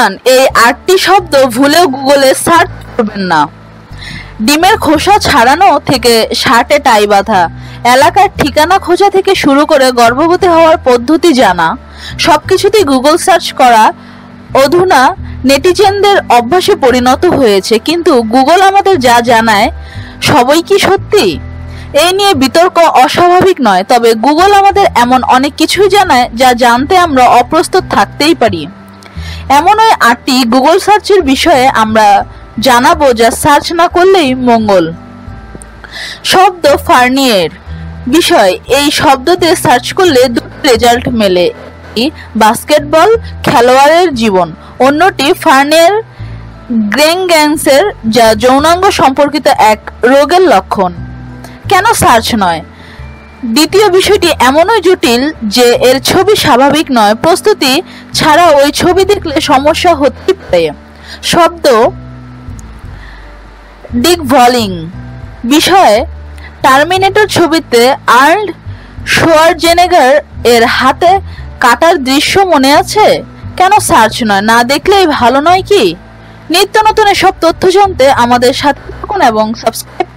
সাবধান এই আটটি শব্দ ভুলেও গুগলে সার্চ করবেন না। ডিমের খোসা ছাড়ানো থেকে শার্টে টাই বাঁধা, এলাকার ঠিকানা খোঁজা থেকে শুরু করে গর্ভবতী হওয়ার পদ্ধতি জানা, সবকিছুতেই গুগল সার্চ করা অধুনা নেটিজেনদের অভ্যাসে পরিণত হয়েছে। কিন্তু গুগল আমাদের যা জানায়, সবই কি সত্যি? এই নিয়ে বিতর্ক অস্বাভাবিক নয়, তবে গুগল আমাদের এমন অনেক কিছুই জানায় যা জানতে আমরা অপ্রস্তুত থাকতেই পারি। এমন ওই আটটি গুগল সার্চের বিষয়ে আমরা জানাব যা সার্চ না করলেই মঙ্গল। শব্দ ফার্নিয়ের বিষয়, এই শব্দ দিয়ে সার্চ করলে দুটো রেজাল্ট মেলে। বাস্কেটবল খেলোয়াড়ের জীবন, অন্যটি ফার্নিয়ার গ্রেংগ্যান্সের যা যৌনাঙ্গ সম্পর্কিত এক রোগের লক্ষণ। কেন সার্চ নয়? দ্বিতীয় বিষয়টি এমনই জটিল যে এর ছবি স্বাভাবিক নয়, প্রস্তুতি ছাড়া ওই ছবি দেখলে সমস্যা হতে পারে। শব্দ ডিক ভলিং বিষয়ে টার্মিনেটর ছবিতে আর্নড শোয়ারজেনেগার এর হাতে কাটার দৃশ্য মনে আছে? কেন সার্চ নয়? না দেখলেই ভালো নয় কি? নিত্য নতুন এসব তথ্য জানতে আমাদের সাথে থাকুন এবং সাবস্ক্রাইব